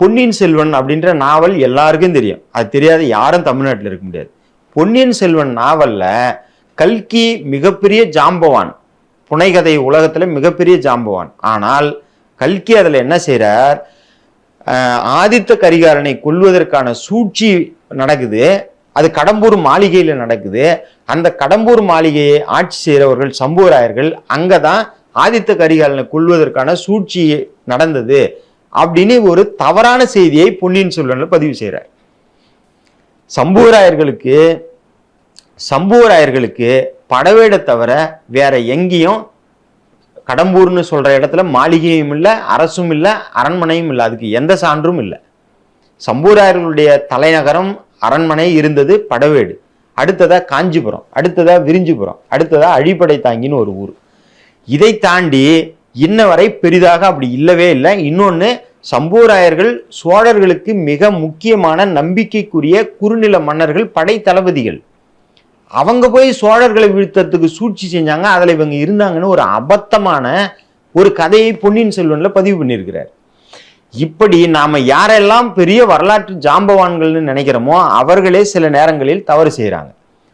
பொன்னியின் செல்வன் அப்படின்ற நாவல் எல்லாருக்கும் தெரியும். அது தெரியாத யாரும் தமிழ்நாட்டில் இருக்க முடியாது. பொன்னியின் செல்வன் நாவலில் கல்கி மிகப்பெரிய ஜாம்பவான். புனைகதை உலகத்தில் மிகப்பெரிய ஜாம்பவான். ஆனால் கல்கி அதில் என்ன செய்கிறார் ஆதித்த கரிகாரனை கொல்வதற்கான சூழ்ச்சி நடக்குது. அது கடம்பூர் மாளிகையில் நடக்குது. அந்த கடம்பூர் மாளிகையை ஆட்சி செய்கிறவர்கள் சம்புவராயர்கள் அங்கே தான் ஆதித்த கரிகாலனை கொல்வதற்கான சூழ்ச்சி நடந்தது. அப்படின்னு ஒரு தவறான செய்தியை பொன்னியின் செல்வனில் பதிவு செய்கிறார் சம்புவராயர்களுக்கு சம்புவராயர்களுக்கு படவேடை தவிர வேற எங்கேயும் கடம்பூர்னு சொல்கிற இடத்துல மாளிகையும் இல்லை அரசும் இல்லை அரண்மனையும் இல்லை. அதுக்கு எந்த சான்றும் இல்லை. சம்பூராயர்களுடைய தலைநகரம் அரண்மனை இருந்தது படவேடு. அடுத்ததாக காஞ்சிபுரம் அடுத்ததா விரிஞ்சிபுரம் அடுத்ததாக அழிப்படை தாங்கின்னு ஒரு ஊர். இதை தாண்டி இன்ன வரை பெரிதாக அப்படி இல்லவே இல்லை. இன்னொன்று சம்பூராயர்கள் சோழர்களுக்கு மிக முக்கியமான நம்பிக்கைக்குரிய குறுநில மன்னர்கள் படை தளபதிகள் அவங்க போய் சோழர்களை வீழ்த்தறதுக்கு சூழ்ச்சி செஞ்சாங்க. அதில் இவங்க இருந்தாங்கன்னு ஒரு அபத்தமான ஒரு கதையை பொன்னியின் செல்வனில் பதிவு பண்ணியிருக்கிறார். இப்படி நாம் யாரெல்லாம் பெரிய வரலாற்று ஜாம்பவான்கள்னு நினைக்கிறோமோ அவர்களே சில நேரங்களில் தவறு செய்கிறாங்க